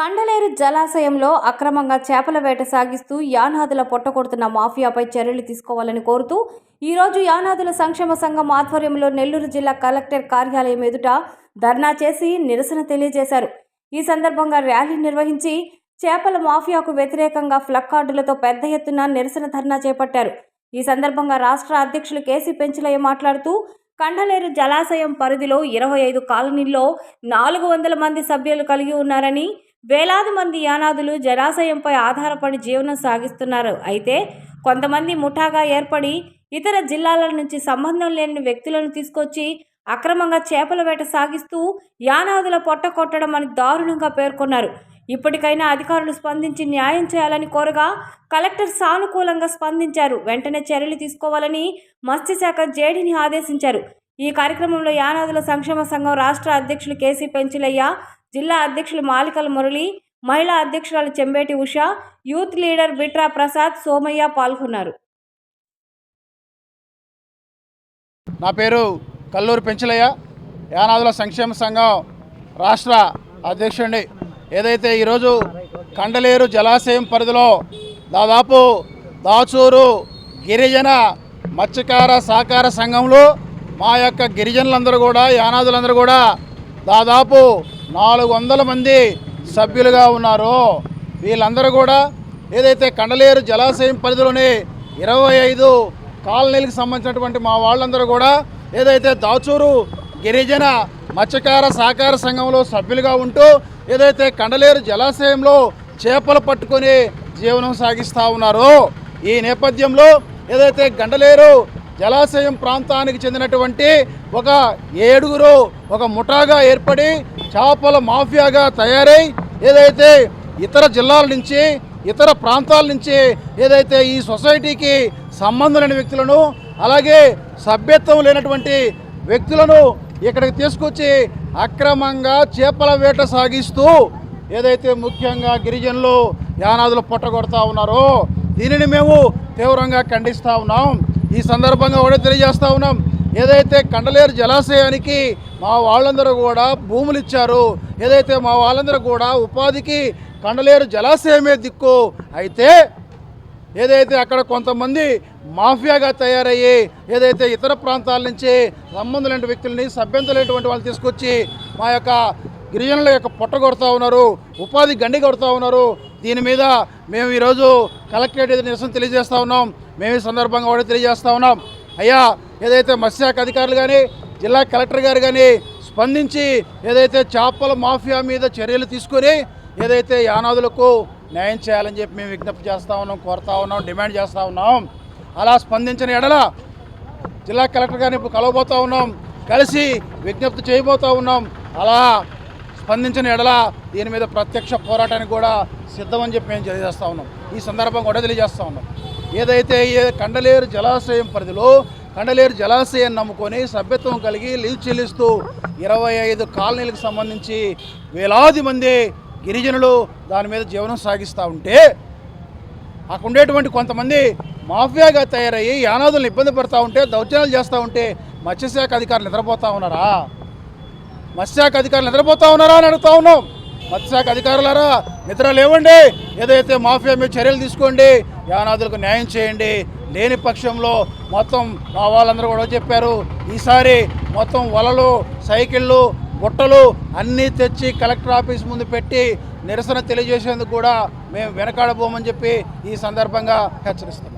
కండలేరు జలాశయంలో అక్రమంగా చేపల వేట సాగిస్తూ యానాదుల పొట్టకొడుతున్న మాఫియాపై చర్యలు తీసుకోవాలని కోరుతూ ఈరోజు యానాదుల సంక్షేమ సంఘం ఆధ్వర్యంలో నెల్లూరు జిల్లా కలెక్టర్ కార్యాలయం ఎదుట ధర్నా చేసి నిరసన తెలియజేశారు. ఈ సందర్భంగా ర్యాలీ నిర్వహించి చేపల మాఫియాకు వ్యతిరేకంగా ఫ్లక్కార్డులతో పెద్ద ఎత్తున నిరసన ధర్నా చేపట్టారు. ఈ సందర్భంగా రాష్ట్ర అధ్యక్షులు కేసీ పెంచులయ్య మాట్లాడుతూ కండలేరు జలాశయం పరిధిలో ఇరవై ఐదు కాలనీల్లో నాలుగు వందల మంది సభ్యులు కలిగి ఉన్నారని వేలాది మంది యానాదులు జలాశయంపై ఆధారపడి జీవనం సాగిస్తున్నారు. అయితే కొంతమంది ముఠాగా ఏర్పడి ఇతర జిల్లాల నుంచి సంబంధం లేని వ్యక్తులను తీసుకొచ్చి అక్రమంగా చేపల వేట సాగిస్తూ యానాదుల పొట్ట కొట్టడం అని దారుణంగా పేర్కొన్నారు. ఇప్పటికైనా అధికారులు స్పందించి న్యాయం చేయాలని కోరగా కలెక్టర్ సానుకూలంగా స్పందించారు. వెంటనే చర్యలు తీసుకోవాలని మత్స్యశాఖ జేడీని ఆదేశించారు. ఈ కార్యక్రమంలో యానాదుల సంక్షేమ సంఘం రాష్ట్ర అధ్యక్షులు కేసీ పెంచులయ్య జిల్లా అధ్యక్షులు మాలికల మురళి మహిళా అధ్యక్షురాలు చెంబేటి ఉష యూత్ లీడర్ బిట్రా ప్రసాద్ సోమయ్య పాల్గొన్నారు. నా పేరు కల్లూరు పెంచలయ్య. యానాదుల సంక్షేమ సంఘం రాష్ట్ర అధ్యక్షుడిని. ఏదైతే ఈరోజు కండలేరు జలాశయం పరిధిలో దాదాపు దాచూరు గిరిజన మత్స్యకార సహకార సంఘంలో మా యొక్క గిరిజనులందరూ కూడా యానాదులందరూ కూడా దాదాపు నాలుగు వందల మంది సభ్యులుగా ఉన్నారు వీళ్ళందరూ కూడా ఏదైతే కండలేరు జలాశయం పరిధిలోని ఇరవై ఐదు కాలనీలకు సంబంధించినటువంటి మా వాళ్ళందరూ కూడా ఏదైతే దాచూరు గిరిజన మత్స్యకార సహకార సంఘంలో సభ్యులుగా ఉంటూ ఏదైతే కండలేరు జలాశయంలో చేపలు పట్టుకొని జీవనం సాగిస్తూ ఉన్నారో ఈ నేపథ్యంలో ఏదైతే గండలేరు జలాశయం ప్రాంతానికి చెందినటువంటి ఒక ఏడుగురు ఒక ముఠాగా ఏర్పడి చేపల మాఫియాగా తయారై ఏదైతే ఇతర జిల్లాల నుంచి ఇతర ప్రాంతాల నుంచి ఏదైతే ఈ సొసైటీకి సంబంధం లేని వ్యక్తులను అలాగే సభ్యత్వం లేనటువంటి వ్యక్తులను ఇక్కడికి తీసుకొచ్చి అక్రమంగా చేపల వేట సాగిస్తూ ఏదైతే ముఖ్యంగా గిరిజనులు యానాదులు పొట్టగొడతా ఉన్నారో దీనిని మేము తీవ్రంగా ఖండిస్తూ ఉన్నాం. ఈ సందర్భంగా కూడా తెలియజేస్తూ ఉన్నాం. ఏదైతే కండలేరు జలాశయానికి మా వాళ్ళందరూ కూడా భూములు ఇచ్చారు. ఏదైతే మా వాళ్ళందరూ కూడా ఉపాధికి కండలేరు జలాశయమే దిక్కు. అయితే ఏదైతే అక్కడ కొంతమంది మాఫియాగా తయారయ్యి ఏదైతే ఇతర ప్రాంతాల నుంచి సంబంధం లేని వ్యక్తుల్ని సభ్యంతం లేనటువంటి వాళ్ళు తీసుకొచ్చి మా యొక్క గిరిజనుల యొక్క పొట్ట కొడుతూ ఉన్నారు ఉపాధి గండి కొడుతూ ఉన్నారు. దీని మీద మేము ఈరోజు కలెక్టరేట్ ఎదురు నిరసన తెలియజేస్తూ ఉన్నాం. మేము ఈ సందర్భంగా కూడా తెలియజేస్తూ ఉన్నాం. అయ్యా ఏదైతే మత్స్యశాఖ అధికారులు కానీ జిల్లా కలెక్టర్ గారు కానీ స్పందించి ఏదైతే చేపల మాఫియా మీద చర్యలు తీసుకొని ఏదైతే యానాదులకు న్యాయం చేయాలని చెప్పి మేము విజ్ఞప్తి చేస్తూ ఉన్నాం కోరుతా ఉన్నాం డిమాండ్ చేస్తూ ఉన్నాం అలా స్పందించిన ఎడల జిల్లా కలెక్టర్ గారిని ఇప్పుడు కలవబోతూ ఉన్నాం కలిసి విజ్ఞప్తి చేయబోతూ ఉన్నాం అలా స్పందించిన ఎడల దీని మీద ప్రత్యక్ష పోరాటానికి కూడా సిద్ధమని చెప్పి మేము తెలియజేస్తూ ఉన్నాం. ఈ సందర్భం కూడా తెలియజేస్తూ ఉన్నాం. ఏదైతే ఈ కండలేరు జలాశయం పరిధిలో కండలేరు జలాశయం నమ్ముకొని సభ్యత్వం కలిగి లీవ్ చెల్లిస్తూ ఇరవై ఐదు కాలనీలకు సంబంధించి వేలాది మంది గిరిజనులు దాని మీద జీవనం సాగిస్తూ ఉంటే అక్కడ ఉండేటువంటి కొంతమంది మాఫియాగా తయారయ్యి యానాదులను ఇబ్బంది పడుతూ ఉంటే దౌర్జన్యాలు చేస్తూ ఉంటే మత్స్యశాఖ అధికారులు నిద్రపోతూ ఉన్నారా? మత్స్యశాఖ అధికారులు నిద్రపోతూ ఉన్నారా అని అడుగుతా ఉన్నాం. మత్స్యశాఖ అధికారులారా నిద్ర లేవండి ఏదైతే మాఫియా మీద చర్యలు తీసుకోండి యానాదులకు న్యాయం చేయండి. లేని పక్షంలో మొత్తం మా వాళ్ళందరూ కూడా చెప్పారు. ఈసారి మొత్తం వలలు సైకిళ్ళు బుట్టలు అన్నీ తెచ్చి కలెక్టర్ ఆఫీస్ ముందు పెట్టి నిరసన తెలియజేసేందుకు కూడా మేము వెనకాడబోమని చెప్పి ఈ సందర్భంగా హెచ్చరిస్తాం